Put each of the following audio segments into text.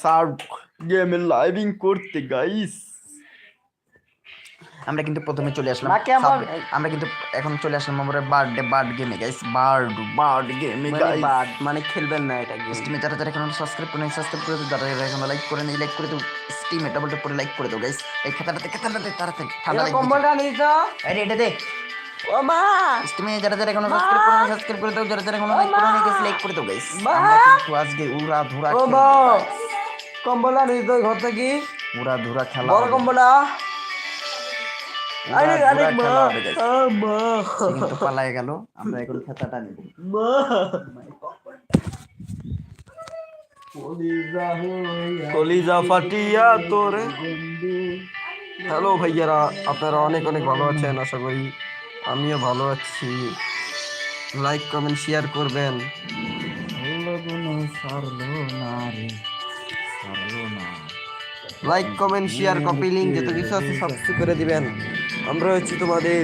Serve গেমে living করতে guys আমরা কিন্তু প্রথমে চলে আসলাম আমরা কিন্তু এখন চলে আসলাম আমাদের বার্থডে বার্ড গেমে গাইস বার্ড বার্ড গেমে মানে গাইস বাদ মানে খেলবেন না এটা গেম স্টিমে যারা যারা এখন সাবস্ক্রাইব করে সাবস্ক্রাইব করে দাও যারা যারা এখন লাইক করে নেই লাইক করে দাও। স্টিমে ডাবল ট্যাপ করে লাইক করে দাও গাইস এই খেতাটাতে খেতাটাতে তাড়াতাড়ি ঠান্ডা লাগবে কম্বলটা নিছ আরে এটা দে। ও মা। স্টিমে যারা যারা এখন সাবস্ক্রাইব করে সাবস্ক্রাইব করে দাও। যারা যারা এখন লাইক করে নেই লাইক করে দাও গাইস! আমরা কিন্তু আজকে উড়া ধুরা খেলব কম্বলটা নিছ ঘর থেকে পুরা ধুরা খেলা বড় উড়া আরে আরে মা মা কিন্তু পালায় গেল আমরা এখন খেতাটা নিব। মা কলিজা ফাটিয়া তোরে। হ্যালো ভাইয়ারা আপনারা অনেক অনেক ভালো আছেন আশা করি আমিও ভালো আছি। লাইক কমেন্ট শেয়ার করবেন। Like comment share copy link যত কিছু আছে সব কিছু করে দিবেন। আমরা হচ্ছি তোমাদের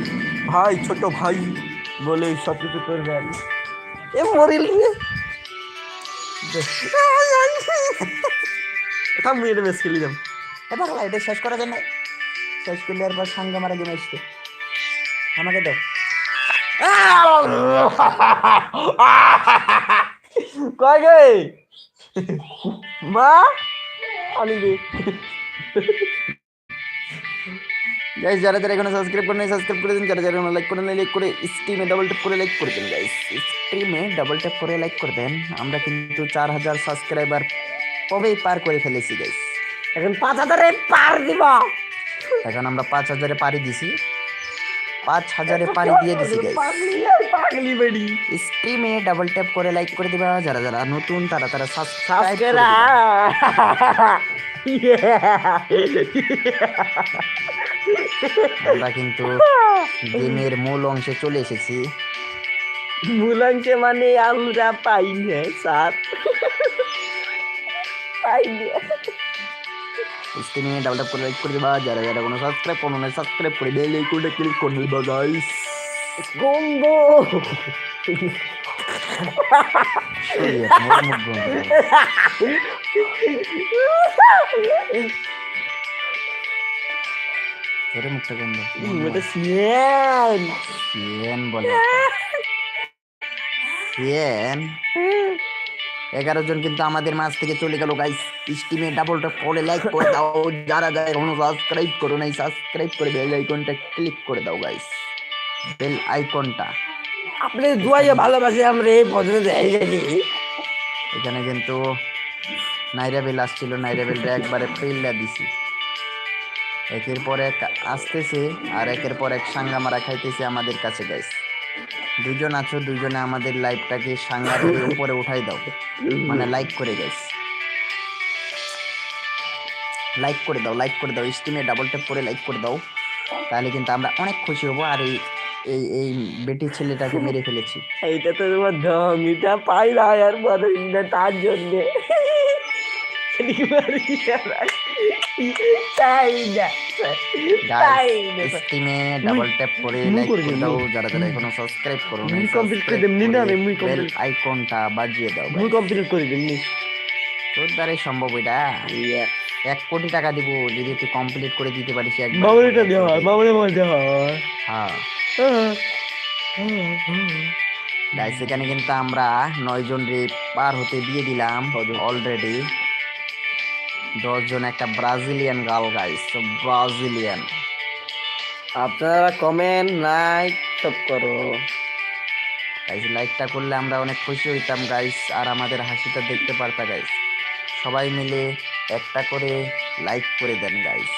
ভাই ছোট ভাই বলে সব কিছু করবেন। এ মরিল থাম এটা বেশ খেলি যাম এবার এটা শেষ করা যায় না শেষ করলে এরপর সাঙ্গা মারা গেম আসছে আমাকে দাও। কয় গে? মা? দে গাইস যারা যারা এখনও সাবস্ক্রাইব করে নাই সাবস্ক্রাইব করে দিন। যারা যারা এখনও লাইক করে নাই লাইক করে স্ট্রিমে ডাবল ট্যাপ করে লাইক করে দিন গাইস স্ট্রিমে ডাবল ট্যাপ করে লাইক করে দেন। আমরা কিন্তু চার হাজার সাবস্ক্রাইবার কবেই পার করে ফেলেছি গাইস এখন পাঁচ হাজারে পার দিব। এখন আমরা পাঁচ হাজারে পারি দিছি। পাঁচ হাজারে পারি দিয়ে দিছি গাইস স্ট্রিমে ডাবল ট্যাপ করে লাইক করে দিবা যারা যারা নতুন তারা তারা সাবস্ক্রাইব সাবস্ক্রাইব আমরা কিন্তু গেমের মূল অংশে চলে এসেছি। মুলাংকে মানে আমরা পাই না স্যার। পাই না স্ক্রিনে ডাবল ট্যাপ করে লাইক করে দিবা যারা যারা কোনো সাবস্ক্রাইব করো না সাবস্ক্রাইব করে বেল আইকনটা ক্লিক করে দিবা গাইস গম্বো ছোট মুখটা গন্ধ এটা সিয়ান সিএন বলে সিএন এগারো জন কিন্তু আমাদের মাঝ থেকে চলে গেল গাইস স্টিমে ডাবল ট্যাপ করে লাইক করে দাও। যারা যারা এখনও সাবস্ক্রাইব করো নাই সাবস্ক্রাইব করে বেল আইকনটা ক্লিক করে দাও গাইস বেল আইকনটা আপনি দুয়াইয়া ভালোবাসে আমরা এই এসেছি এখানে কিন্তু নাইরা বেল আসছিল নাইরা বেলটা একবারে ফেললা দিছি। একের পর এক আসতেছে আর একের পর এক সাঙ্গা মারা খাইতেছে আমাদের কাছে গাইস দুজন আছো দুজনে আমাদের লাইভটাকে সাঙ্গার উপরে উঠাই দাও। মানে লাইক করে গাইস লাইক করে দাও লাইক করে দাও স্ক্রিনে ডাবল ট্যাপ করে লাইক করে দাও। তাহলে কিন্তু আমরা অনেক খুশি হব আর এই এই এই বেটি ছেলেটাকে মেরে ফেলেছি। এইটা তো তোমার ধমিটা পাই না আর বড় না তার জন্যে। তাই না তাই না স্ক্রিনে ডাবল ট্যাপ করে লাইক করে করে দাও যারা যারা এখনও সাবস্ক্রাইব করো মুই complete করে দিম, না, আমি মুই complete- আইকনটা বাজিয়ে দাও মুই কমপ্লিট করে দিন তোর দ্বারাই সম্ভব এটা। এক কোটি টাকা দিব যদি তুই কমপ্লিট করে দিতে পারিস মামুনিটা দেওয়া হয় মামুনি মামুনি দেওয়া হয় হ্যাঁ। গাইস এখানে কিন্তু আমরা নয় জন রে পার হতে দিয়ে দিলাম অলরেডি দশ জন একটা ব্রাজিলিয়ান গার্ল গাইস ব্রাজিলিয়ান। আপনারা কমেন্ট লাইক সব করো। গাইস লাইকটা করলে আমরা অনেক খুশি হইতাম গাইস আর আমাদের হাসিটা দেখতে পারতা গাইস সবাই মিলে একটা করে লাইক করে দেন গাইস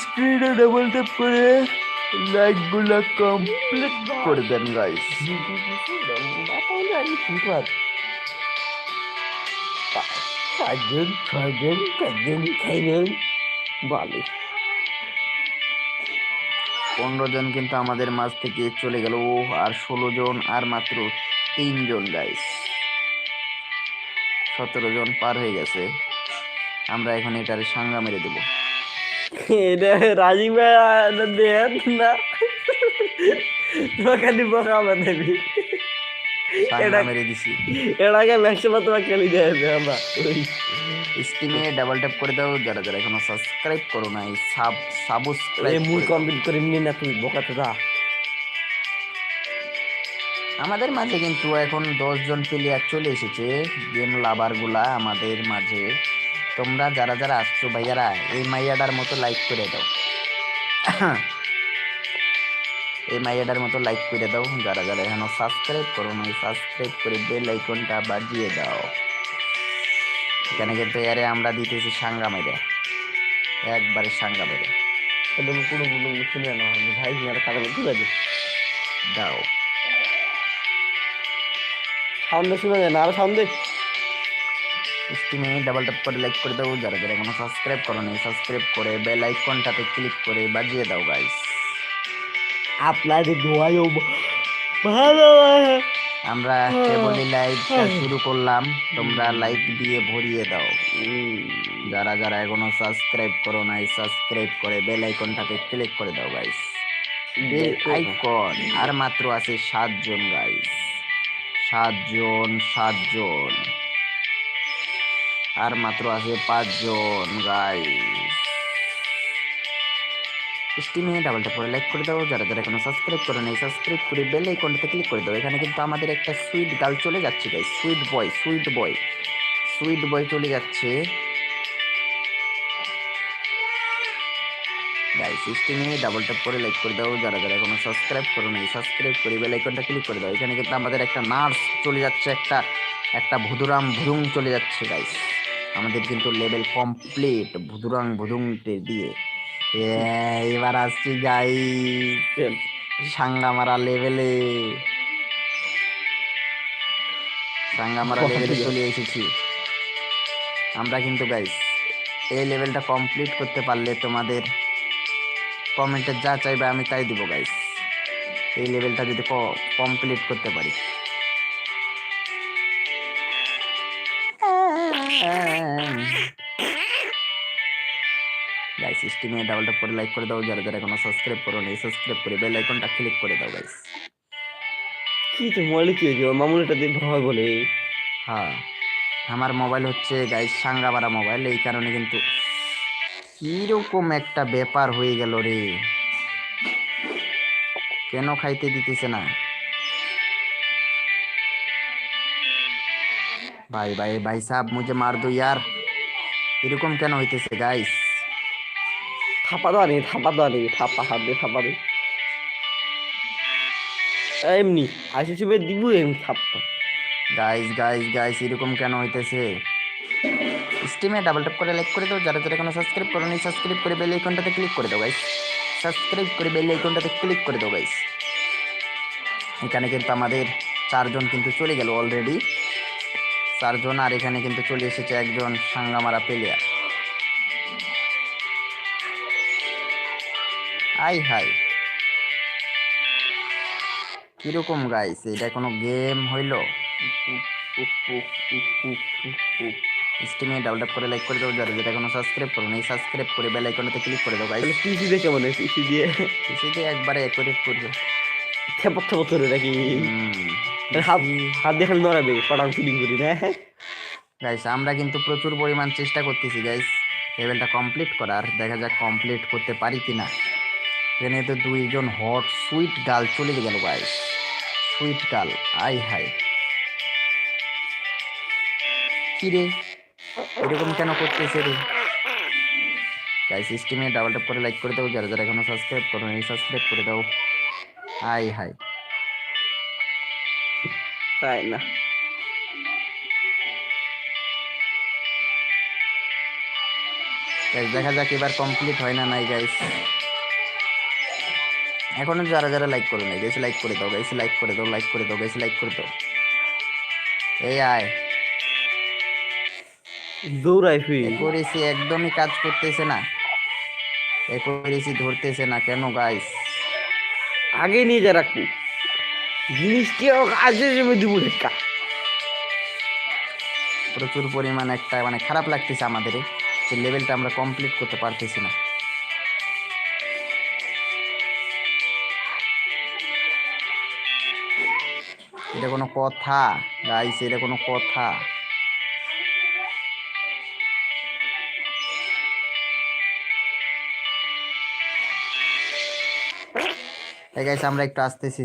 স্ক্রিনে ডাবল ট্যাপ করে লাইকগুলা কমপ্লিট করে দেন গাইস ছয়জন ছয়জন চারজন ছয়জন বলে। পনেরো জন কিন্তু আমাদের মাঝ থেকে চলে গেল। আর ষোলো জন আর মাত্র তিনজন গাইস সতেরো জন পার হয়ে গেছে। আমরা এখন এটারে সাঙ্গা মেরে দেবো। এটা রাজি ভাই দেন না। তোমাকে দেবি সাঙ্গা এটা- মেরে দিছি। এর আগে ম্যাক্সিমাম তোমার খেলি দিয়েছে আমরা ওই ডাবল ট্যাপ করে দাও যারা যারা এখনও সাবস্ক্রাইব করো নাই সাব সাবস্ক্রাইব মুই কমপ্লিট করে এমনি না তুই বোকাতে যা। আমাদের মাঝে কিন্তু এখন দশ জন প্লেয়ার চলে এসেছে গেম লাভারগুলা আমাদের মাঝে। তোমরা যারা যারা আসছো ভাইয়ারা এই মাইয়াটার মতো লাইক করে দাও। এই মাইয়াটার মতো লাইক করে দাও যারা যারা এখনও সাবস্ক্রাইব করো নাই সাবস্ক্রাইব করে বেল আইকনটা বাজিয়ে দাও। এখানে কিন্তু এরে আমরা দিতেছি সাঙ্গা মেরে একবারে সাঙ্গা মেরে কোনো কোনো শুনে না ভাই আর কারণ ঠিক আছে দাও। সাউন্ডে শুনে যায় না আর সাউন্ডে স্ক্রিনে ডাবল ট্যাপ করে লাইক করে দাও যারা যারা এখনও সাবস্ক্রাইব করো নাই সাবস্ক্রাইব করে বেল আইকনটাতে ক্লিক করে বাজিয়ে দাও গাইস আপনাদের দোয়াইও ভালো আমরা কেবলই লাইভটা শুরু করলাম। তোমরা লাইক দিয়ে ভরিয়ে দাও। যারা যারা এখনও সাবস্ক্রাইব করো নাই সাবস্ক্রাইব করে বেল আইকনটাতে ক্লিক করে দাও গাইস বেল আইকন। আর মাত্র আছে সাতজন গাইস সাতজন সাতজন। আর মাত্র আছে পাঁচজন গাইস স্টিমে ডাবল করে লাইক করে দাও। যারা যারা এখনও সাবস্ক্রাইব করে নেই সাবস্ক্রাইব করে বেল আইকনটাতে ক্লিক করে দাও। এখানে কিন্তু আমাদের একটা সুইট গার্ল চলে যাচ্ছে guys sweet boy sweet boy sweet boy চলে যাচ্ছে। গাইস স্টিমে ডাবল করে লাইক করে দাও। যারা যারা এখনও সাবস্ক্রাইব করে নেই সাবস্ক্রাইব করে বেল আইকনটা ক্লিক করে দাও। এখানে কিন্তু আমাদের একটা নার্স চলে যাচ্ছে, একটা একটা ভুদুরাম ভুদুং চলে যাচ্ছে গাইস আমাদের কিন্তু লেভেল কমপ্লিট ভুদুরাং ভুদুংটে দিয়ে। এবার আসছি গাই সাঙ্গামারা লেভেলে সাঙ্গামারা লেভেলে চলে এসেছি। আমরা কিন্তু গাইস এই লেভেলটা কমপ্লিট করতে পারলে তোমাদের কমেন্টে যা চাইবে আমি তাই দিব গাইস এই লেভেলটা যদি কমপ্লিট করতে পারি। গাইস স্টিমে ডাবল ট্যাপ করে লাইক করে দাও যারা যারা এখনও সাবস্ক্রাইব করো নি সাবস্ক্রাইব করে বেল আইকনটা ক্লিক করে দাও গাইস কি তো মলে কি হয়েছে মামুনিটা দিয়ে ভয় বলে। হ্যাঁ আমার মোবাইল হচ্ছে গাইস সাঙ্গামারা মোবাইল এই কারণে কিন্তু কীরকম একটা ব্যাপার হয়ে গেল রে। কেন খাইতে দিতেছে না? ভাই ভাই ভাই সাহেব মুঝে মার দো ইয়ার। এরকম কেন হইতেছে গাইস থাপা দেওয়া নেই থাপা দেওয়া নেই থাপা হাত দিয়ে থাপা দে এমনি আইসি চুপে দিব এমনি থাপ্পা গাইস গাইস গাইস এরকম কেন হইতেছে? স্টিমে ডাবল ট্যাপ করে লাইক করে দাও, যারা যারা কোনো সাবস্ক্রাইব করো নি সাবস্ক্রাইব করে বেল আইকনটাতে ক্লিক করে দাও গাইস সাবস্ক্রাইব করে বেল আইকনটাতে ক্লিক করে দাও গাইস এখানে কিন্তু আমাদের চারজন কিন্তু চলে গেল অলরেডি চারজন আর এখানে কিন্তু চলে এসেছে একজন সাঙ্গামারা প্লেয়ার আই হাই। কীরকম গাইস এটা কোনো গেম হইল? স্টিমে ট্যাপ করে লাইক করে দাও যারা যেটা এখনও সাবস্ক্রাইব করো নাই সাবস্ক্রাইব করে বেল আইকনটাতে ক্লিক করে দাও গাইস পিসি দেখে মনে হয় পিসি দিয়ে? একবারে অ্যাকুরেট করবে। থেপক থেপক করে নাকি? হাত হাত দেখে নড়াবে পটাং ফিলিং করি না গাইস আমরা কিন্তু প্রচুর পরিমাণ চেষ্টা করতেছি গাইস লেভেলটা কমপ্লিট করার দেখা যাক কমপ্লিট করতে পারি কিনা। এখানে তো দুইজন হট সুইট গার্ল চলে গেল গাইস সুইট গার্ল আই হাই কি রে? এরকম কেন করতেছে রে? গাইস স্টিমে ডাবল ট্যাপ করে লাইক করে দাও যারা যারা এখনও সাবস্ক্রাইব করো এই সাবস্ক্রাইব করে দাও। আই হাই তাই না। দেখা যাক এবার কমপ্লিট হয় না নাই গাইস এখনও যারা যারা লাইক করে নাই গাইস লাইক করে দাও গাইস লাইক করে দাও লাইক করে দাও গাইস লাইক করে দাও। এই আয়। দৌড়াই ফি একরেসি একদমই কাজ করতেছে না। একরেসি ধরতেছে না কেন গাইস আগে নিয়ে যা রাখব। জিনিসটি কাজে জমে দিব লেখা প্রচুর পরিমাণ একটা মানে খারাপ লাগতেছে আমাদের যে লেভেলটা আমরা কমপ্লিট করতে পারতেছি না। এটা কোনো কথা। গাইস এটা কোনো কথা। গাইস আমরা একটু আসতেছি।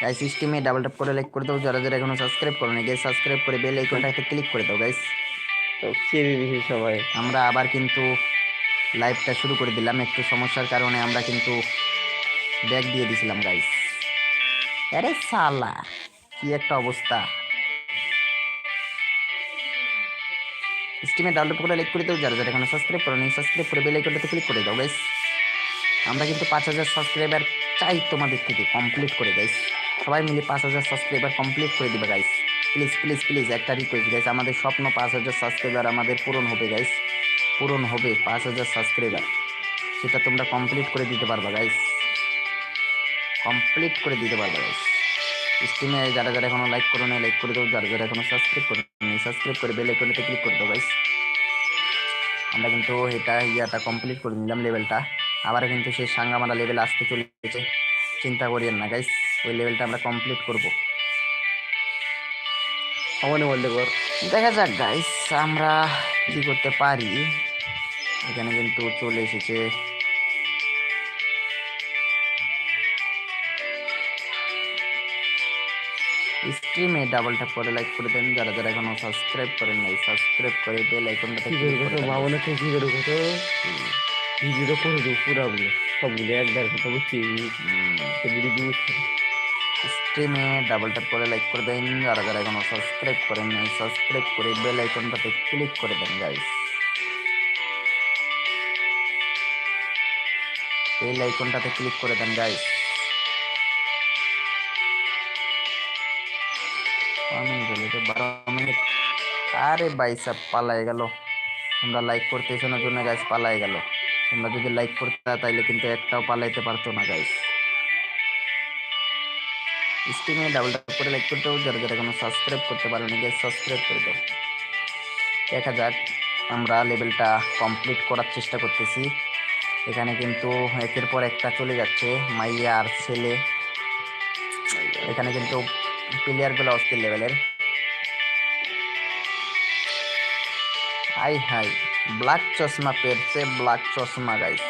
গাইস স্টিমে ডাবল ট্যাপ করে লাইক করে দাও। যারা যারা এখনও সাবস্ক্রাইব করো না গাইস সাবস্ক্রাইব করে বেল আইকনটাতে ক্লিক করে দাও গাইস তো চেয়ে দিয়েছি সবাই? আমরা আবার কিন্তু লাইভটা শুরু করে দিলাম। একটু সমস্যার কারণে আমরা কিন্তু ব্যাক দিয়ে দিছিলাম গাইস আরে সালা কি একটা অবস্থা। স্টিমে ডাউনলোড করে লাইক করে দাও। যারা যারা এখনও সাবস্ক্রাইব করো নি সাবস্ক্রাইব করে বেল আইকনটাতে ক্লিক করে দাও গাইস আমরা কিন্তু পাঁচ হাজার সাবস্ক্রাইবার চাই তোমাদের থেকে কমপ্লিট করে গাইস সবাই মিলে পাঁচ হাজার সাবস্ক্রাইবার কমপ্লিট করে দিবে গাইস প্লিজ প্লিজ প্লিজ একটা রিকোয়েস্ট গাইস আমাদের স্বপ্ন পাঁচ হাজার সাবস্ক্রাইবার আমাদের পূরণ হবে গাইস পূরণ হবে পাঁচ হাজার সাবস্ক্রাইবার সেটা তোমরা কমপ্লিট করে দিতে পারবা গাইস কমপ্লিট করে দিতে পারবা গাইস স্ক্রিনে যারা যারা এখনও লাইক করো না লাইক করে দাও। যারা যারা এখনও সাবস্ক্রাইব করো সাবস্ক্রাইব করে বেল আইকনটাতে ক্লিক করে দাও গাইস আমরা কিন্তু এটা ইয়াটা কমপ্লিট করে নিলাম লেভেলটা আবার কিন্তু সেই সাঙ্গামারা লেভেল আসতে চলেছে। চিন্তা করিয়েন না গাইস ওই লেভেলটা আমরা কমপ্লিট করব। আমার বলতে কর দেখা যাক গাইস আমরা কি করতে পারি? এখানে কিন্তু চলে এসেছে। স্ট্রিমে ডাবল ট্যাপ করে লাইক করে দেন। যারা যারা এখনও সাবস্ক্রাইব করেন নাই সাবস্ক্রাইব করে বেল আইকনটাতে কি ক্লিক করে করে। মামনে তো কি করে কত ভিডিওটা করে দেবো পুরাগুলো সবগুলো একবার কথা হুম। ভিডিও স্ট্রিমে ডাবল ট্যাপ করে লাইক করে দেন। যারা যারা এখনও সাবস্ক্রাইব করেন নাই সাবস্ক্রাইব করে বেল আইকনটাতে ক্লিক করে দেন গাইস বেল আইকনটাতে ক্লিক করে দেন গাইস বারো মিনিট। আরে ভাই সাব, পালাই গেল। তোমরা লাইক করতেছো না জন্য গাইস পালাই গেল। তোমরা যদি লাইক করতে তাইলে কিন্তু একটাও পালাইতে পারতো না গাইস স্ক্রিনে ডাবল ট্যাপ করে লাইক করতে যারা যারা এখনও সাবস্ক্রাইব করতে পারেনি গিয়ে সাবস্ক্রাইব করে দাও। দেখা যাক আমরা লেভেলটা কমপ্লিট করার চেষ্টা করতেছি। এখানে কিন্তু একের পর একটা চলে যাচ্ছে, মাইয়া আর ছেলে। এখানে কিন্তু প্লেয়ারগুলো অস্থির লেভেলের হাই হাই ব্ল্যাক চশমা পেরছে ব্ল্যাক চশমা গাইস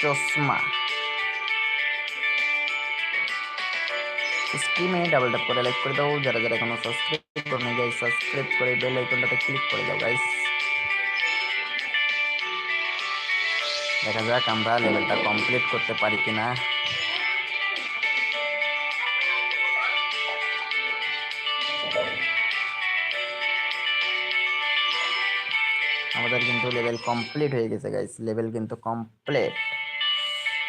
চশমা। স্ক্রিনে ডাবল ট্যাপ করে লাইক করে দাও। যারা যারা এখনও সাবস্ক্রাইব করে গাইস সাবস্ক্রাইব করে বেল আইকনটাতে ক্লিক করে দাও গাইস দেখা যাক আমরা লেভেলটা কমপ্লিট করতে পারি কিনা। আমাদের কিন্তু লেভেল কমপ্লিট হয়ে গেছে গাইস লেভেল কিন্তু কমপ্লিট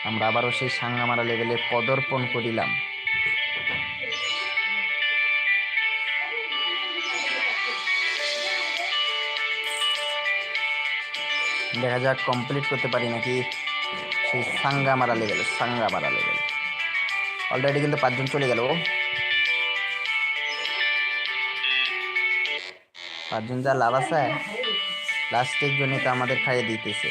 আমরা আবারও সেই সাঙ্গামারা লেভেলে পদার্পণ করিলাম। দেখা যাক কমপ্লিট করতে পারি নাকি সেই সাঙ্গা সাঙ্গামারা লেভেল সাঙ্গামারা লেভেল অলরেডি কিন্তু পাঁচজন চলে গেল। পাঁচজন যা লাভ আছে লাস্টের জন্য তো আমাদের খাইয়ে দিতেছে।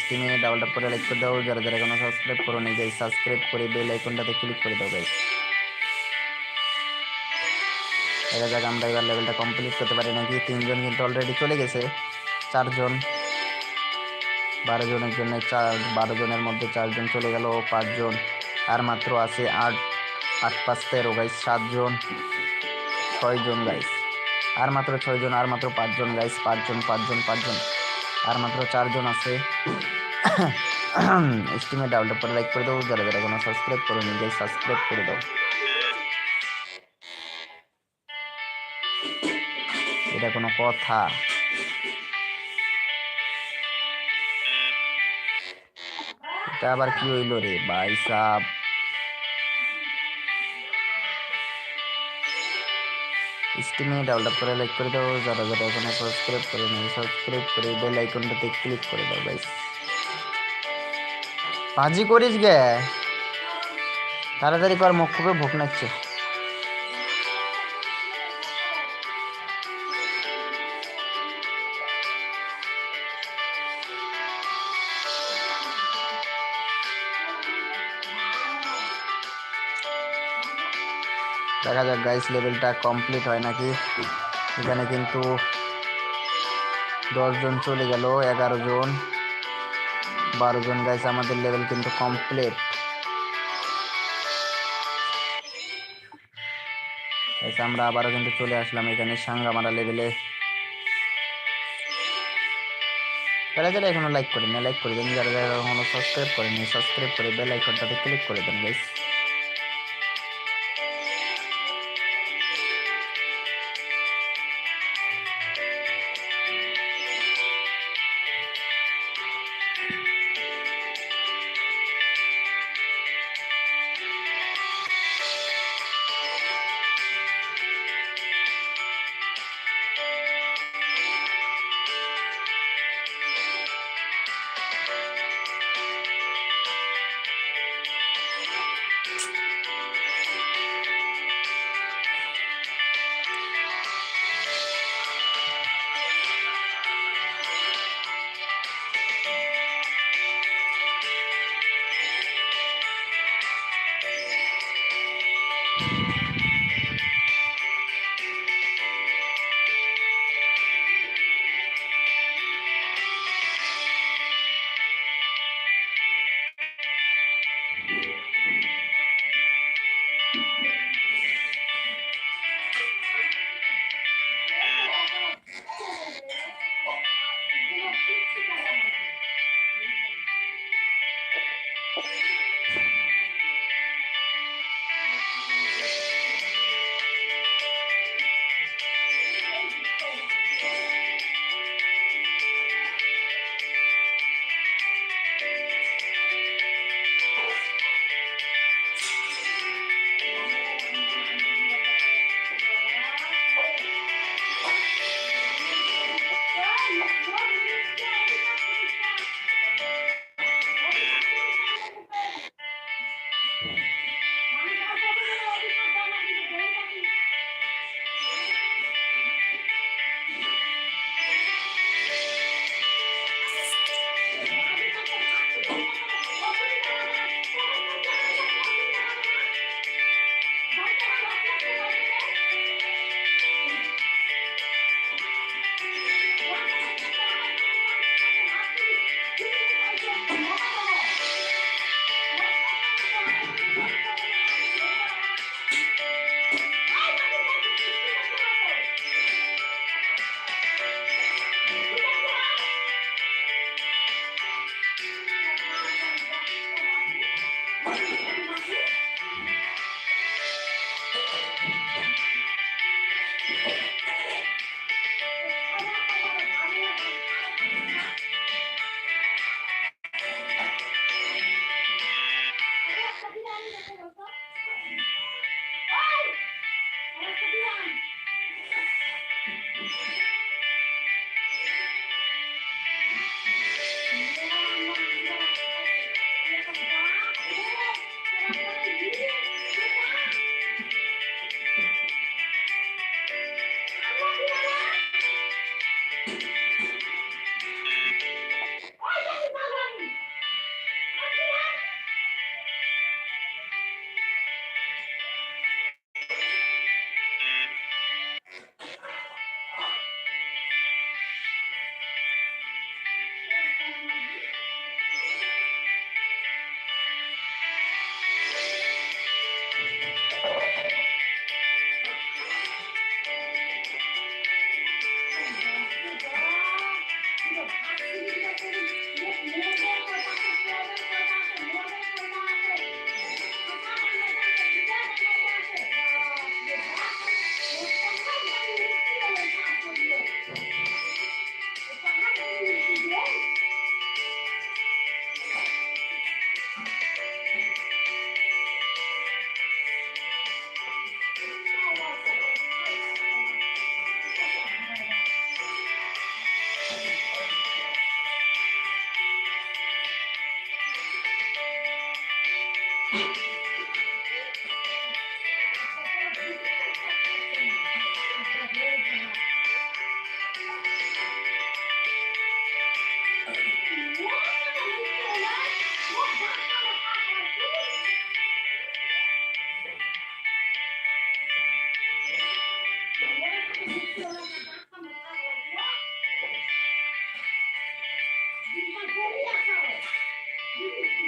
স্ক্রিনে ডাবল করে লাইক করে দাও। যারা যারা এখনও সাবস্ক্রাইব করো নি গাইস সাবস্ক্রাইব করে বেল আইকনটাতে ক্লিক করে দাও গাইস দেখা যাক আমরা এবার লেভেলটা কমপ্লিট করতে পারি নাকি। তিনজন কিন্তু অলরেডি চলে গেছে। চারজন। বারো জনের জন্য চার, বারো জনের মধ্যে চারজন চলে গেল, পাঁচজন। আর মাত্র আছে আট আট পাঁচ তেরো গাইস সাতজন। ছয়জন গাইস আর মাত্র ছয়জন, আর মাত্র পাঁচজন গাইস পাঁচজন পাঁচজন পাঁচজন। আর মাত্র চারজন আছে। স্টিমে ডাউনলোড করে লাইক করে দাও, যারা যারা কোনো সাবস্ক্রাইব করে নিজে সাবস্ক্রাইব করে দাও। এটা কোনো কথা। এটা আবার কি হইল রে ভাই সাহ স্টিমে ডেভেলপ করে লাইক করে দাও। যারা যারা এখানে সাবস্ক্রাইব করে নেই সাবস্ক্রাইব করে বেল আইকনটাতে ক্লিক করে দাও ভাই পাজি করিস গে। তাড়াতাড়ি কর, মুখ খুবই ভোক নাচ্ছে গাইস লেভেলটা কমপ্লিট হয় নাকি? এখানে কিন্তু জন চলে গেল, এগারো জন। বারো জন গাইস আমাদের লেভেল কিন্তু কমপ্লিট আমরা আবারও কিন্তু চলে আসলাম এখানে সাঙ্গামারা লেভেলে যারা যারা এখনও লাইক করেন লাইক করে দেন। যারা যারা এখনও সাবস্ক্রাইব করেন সাবস্ক্রাইব করে বেল আইকনটাতে ক্লিক করে দেন গাইস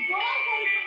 জয় করি